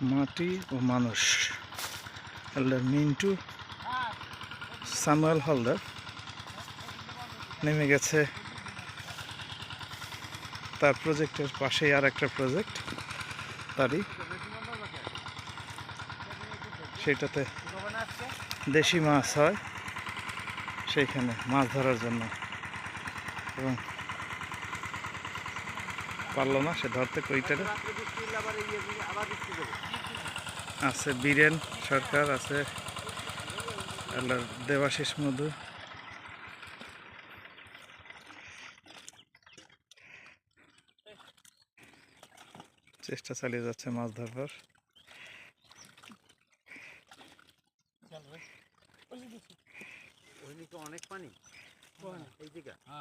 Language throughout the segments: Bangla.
মাটি ও মানুষ। হালদার মিন্টু সামুয়েল হালদার নেমে গেছে তার প্রজেক্টের পাশেই আর একটা প্রজেক্ট, তারই। সেটাতে দেশি মাছ হয়, সেইখানে মাছ ধরার জন্য। এবং পারল না, সে ধরতে কইটারে আছে বীরেন সরকার, আছে আল্লাহর দেবাশিস মধু। চেষ্টা চালিয়ে যাচ্ছে মাছ ধরবার। অনেক পানি এই দিকে তা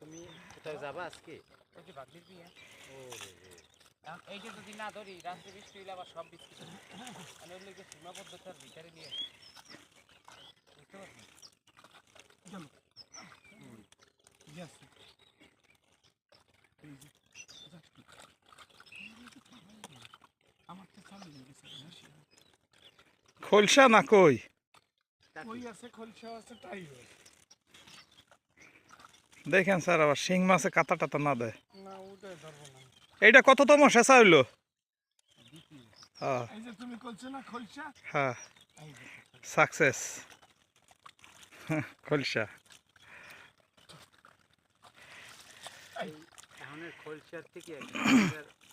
তুমি কোথাও যাবা আজকে। এইটা যদি না ধরি রাত্রে বৃষ্টি হইলে আবার সব বৃষ্টি মানে ওর সীমাবদ্ধতার ভিতরে নিয়ে বুঝতে পারছি খোলসা না কই দেখেন স্যার আবার শিং মাছে কাতা টাতা না দেয়। এইটা কত কততম শেষা হইল? হ্যাঁ। এই যে তুমি করছ না খলসা? হ্যাঁ। সাকসেস। খোলসা। এখনের খোলসার থেকে একটা